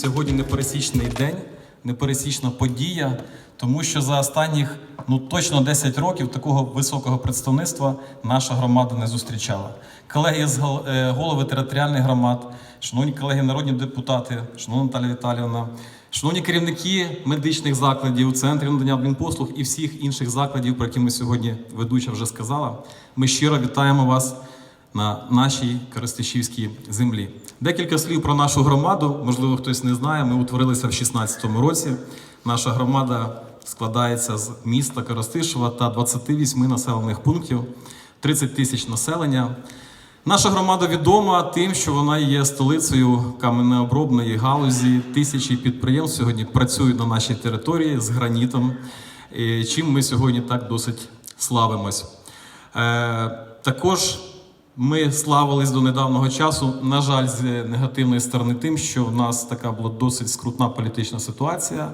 Сьогодні непересічний день, непересічна подія, тому що за останніх ну точно 10 років такого високого представництва наша громада не зустрічала. Колеги з е, голови територіальних громад, шановні колеги народні депутати, шановна Наталія Віталіївна, шановні керівники медичних закладів, центрів надання адмінпослуг і всіх інших закладів, про які ми сьогодні ведуча вже сказала. Ми щиро вітаємо вас на нашій Коростишівській землі. Декілька слів про нашу громаду. Можливо, хтось не знає. Ми утворилися в 16-му році. Наша громада складається з міста Коростишева та 28 населених пунктів, 30 тисяч населення. Наша громада відома тим, що вона є столицею каменеобробної галузі. Тисячі підприємств сьогодні працюють на нашій території з гранітом, е, чим ми сьогодні так досить славимось. Е, також ми славились до недавнього часу. На жаль, з негативної сторони, тим, що в нас така була досить скрутна політична ситуація.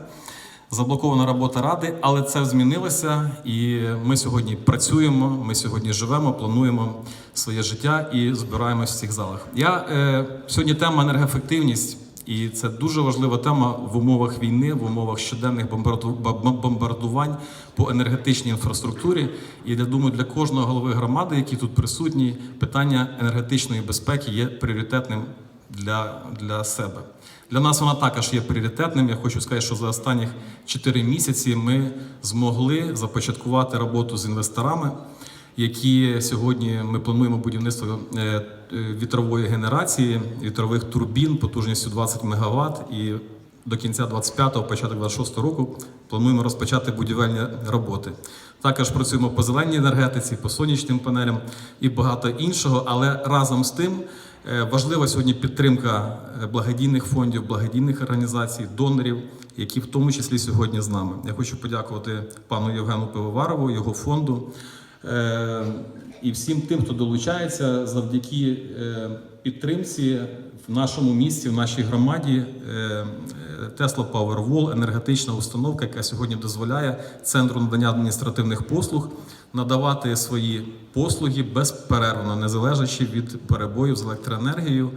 Заблокована робота ради, але це змінилося, і ми сьогодні працюємо. Ми сьогодні живемо, плануємо своє життя і збираємось в цих залах. Я е, сьогодні тема енергоефективність, і це дуже важлива тема в умовах війни, в умовах щоденних бомбарду- бомбардувань по енергетичній інфраструктурі. І я думаю, для кожного голови громади, які тут присутні, питання енергетичної безпеки є пріоритетним для, для себе. Для нас вона також є пріоритетним. Я хочу сказати, що за останніх 4 місяці ми змогли започаткувати роботу з інвесторами, які сьогодні ми плануємо будівництво е, е, вітрової генерації, вітрових турбін потужністю 20 МВт. І до кінця 25-го, початок 26-го року плануємо розпочати будівельні роботи. Також працюємо по зеленій енергетиці, по сонячним панелям і багато іншого. Але разом з тим е, важлива сьогодні підтримка благодійних фондів, благодійних організацій, донорів, які в тому числі сьогодні з нами. Я хочу подякувати пану Євгену Пивоварову, його фонду. Е, І всім тим, хто долучається завдяки е, підтримці в нашому місті, в нашій громаді е, Tesla Powerwall – енергетична установка, яка сьогодні дозволяє центру надання адміністративних послуг надавати свої послуги безперервно, не залежачи від перебоїв з електроенергією.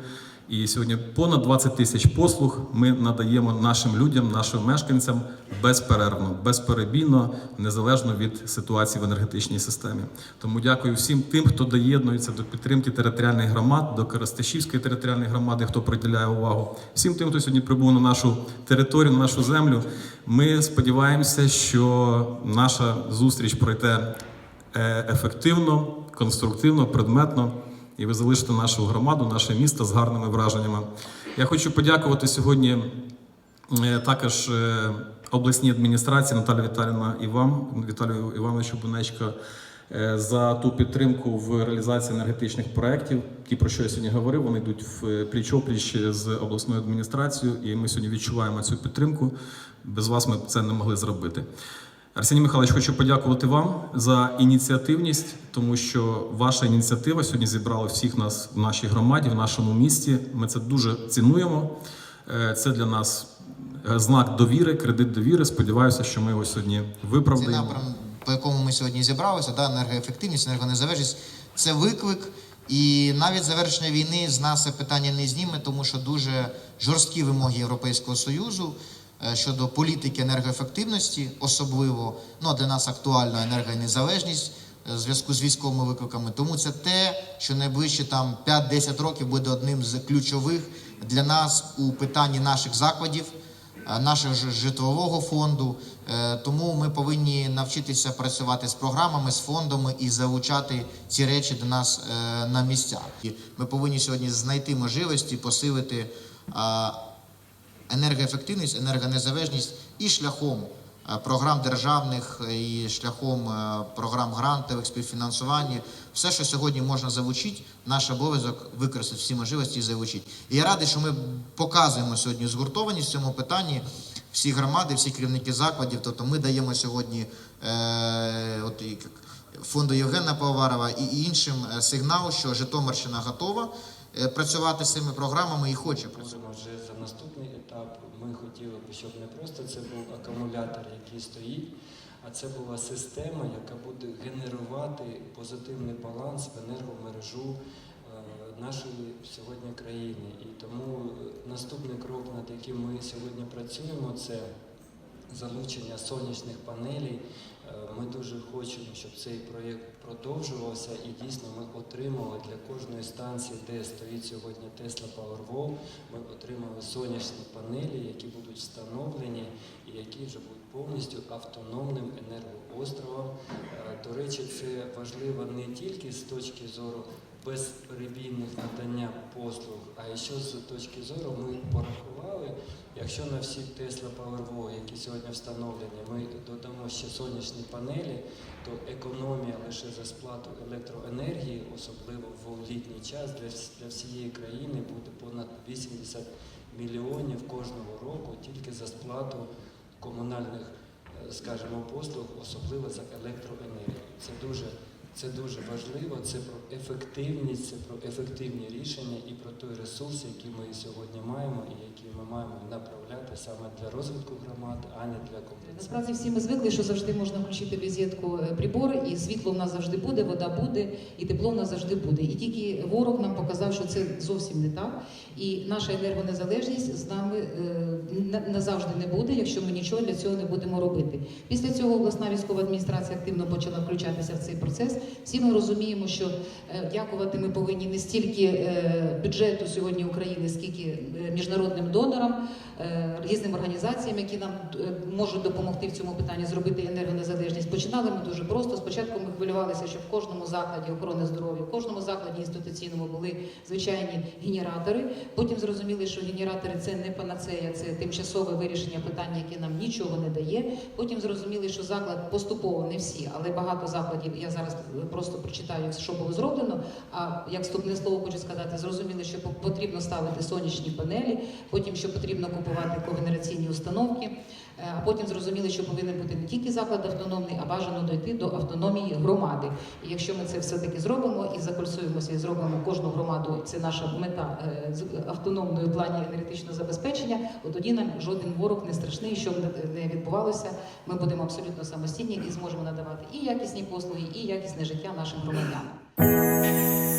І сьогодні понад 20 тисяч послуг ми надаємо нашим людям, нашим мешканцям безперервно, безперебійно, незалежно від ситуації в енергетичній системі. Тому дякую всім тим, хто доєднується до підтримки територіальних громад, до Коростишівської територіальної громади, хто приділяє увагу. Всім тим, хто сьогодні прибув на нашу територію, на нашу землю. Ми сподіваємося, що наша зустріч пройде е, ефективно, конструктивно, предметно. І ви залишите нашу громаду, наше місто з гарними враженнями. Я хочу подякувати сьогодні е, також е, обласній адміністрації Наталі Віталіївна і вам, Віталію Івановичу Бунечко, е, за ту підтримку в реалізації енергетичних проєктів. Ті, про що я сьогодні говорив, вони йдуть в пліч-опліч з обласною адміністрацією, і ми сьогодні відчуваємо цю підтримку. Без вас ми це не могли зробити. Арсеній Михайлович, хочу подякувати вам за ініціативність, тому що ваша ініціатива сьогодні зібрала всіх нас в нашій громаді, в нашому місті. Ми це дуже цінуємо. Е, Це для нас е, знак довіри, кредит довіри. Сподіваюся, що ми його сьогодні виправдаємо. напрям, по якому ми сьогодні зібралися, да, енергоефективність, енергонезалежність, це виклик. І навіть завершення війни з нас це питання не зніме, тому що дуже жорсткі вимоги Європейського Союзу щодо політики енергоефективності, особливо ну, для нас актуальна енергонезалежність е, в зв'язку з військовими викликами. Тому це те, що найближчі там 5-10 років буде одним з ключових для нас у питанні наших закладів е, нашого житлового фонду. Е, Тому ми повинні навчитися працювати з програмами, з фондами і залучати ці речі до нас е, на місцях. Ми повинні сьогодні знайти можливості посилити е, енергоефективність, енергонезалежність і шляхом е, програм державних, е, і шляхом е, програм грантових співфінансування. Все, що сьогодні можна залучити, наш обов'язок використати всі можливості і залучити. І я радий, що ми показуємо сьогодні згуртованість в цьому питанні. Всі громади, всі керівники закладів. Тобто ми даємо сьогодні е, от, фонду Євгена Паварова і іншим сигнал, що Житомирщина готова працювати з цими програмами і хоче працювати. Вже за наступний етап. Ми хотіли б, щоб не просто це був акумулятор, який стоїть, а це була система, яка буде генерувати позитивний баланс в енергомережу е, нашої сьогодні країни. І тому е, наступний крок, над яким ми сьогодні працюємо, це залучення сонячних панелей. Е, Ми дуже хочемо, щоб цей проєкт продовжувався і дійсно ми отримали для кожної станції, де стоїть сьогодні Tesla Powerwall, ми отримали сонячні панелі, які будуть встановлені і які вже будуть повністю автономним енергоостровом. Е, До речі, це важливо не тільки з точки зору безперебійних надання послуг, а ще з точки зору ми порахували, якщо на всі Tesla Powerwall, які сьогодні встановлені, ми додамо ще сонячні панелі, то економія лише за сплату електроенергії, особливо в літній час для, для всієї країни, буде понад 80 мільйонів кожного року тільки за сплату комунальних, е, скажімо, послуг, особливо за електроенергію. Це дуже, це дуже важливо, це про ефективність, це про ефективні рішення і про той ресурс, який ми сьогодні маємо і який ми маємо направляти саме для розвитку громад, а не для компенсації. Насправді всі ми звикли, що завжди можна включити в е, прибор, і світло в нас завжди буде, вода буде, і тепло в нас завжди буде. І тільки ворог нам показав, що це зовсім не так. І наша енергонезалежність з нами е, назавжди не буде, якщо ми нічого для цього не будемо робити. Після цього обласна військова адміністрація активно почала включатися в цей процес. Всі ми розуміємо, що е, дякувати ми повинні не стільки е, бюджету сьогодні України, скільки е, міжнародним донорам, різним організаціям, які нам можуть допомогти в цьому питанні зробити енергонезалежність. Починали ми дуже просто. Спочатку ми хвилювалися, щоб в кожному закладі охорони здоров'я, в кожному закладі інституційному були звичайні генератори. Потім зрозуміли, що генератори це не панацея, це тимчасове вирішення питання, яке нам нічого не дає. Потім зрозуміли, що заклад поступово не всі, але багато закладів. Я зараз просто прочитаю, що було зроблено. А як вступне слово хочу сказати, зрозуміли, що по- потрібно ставити сонячні панелі, потім що потрібно купувати когенераційні установки. Е, А потім зрозуміли, що повинен бути не тільки заклад автономний, а бажано дойти до автономії громади. І якщо ми це все таки зробимо і закольцуємося і зробимо кожну громаду, це наша мета е, з автономної плані енергетичного забезпечення, от тоді нам жоден ворог не страшний, що б не відбувалося. Ми будемо абсолютно самостійні і зможемо надавати і якісні послуги, і якісне життя нашим громадянам.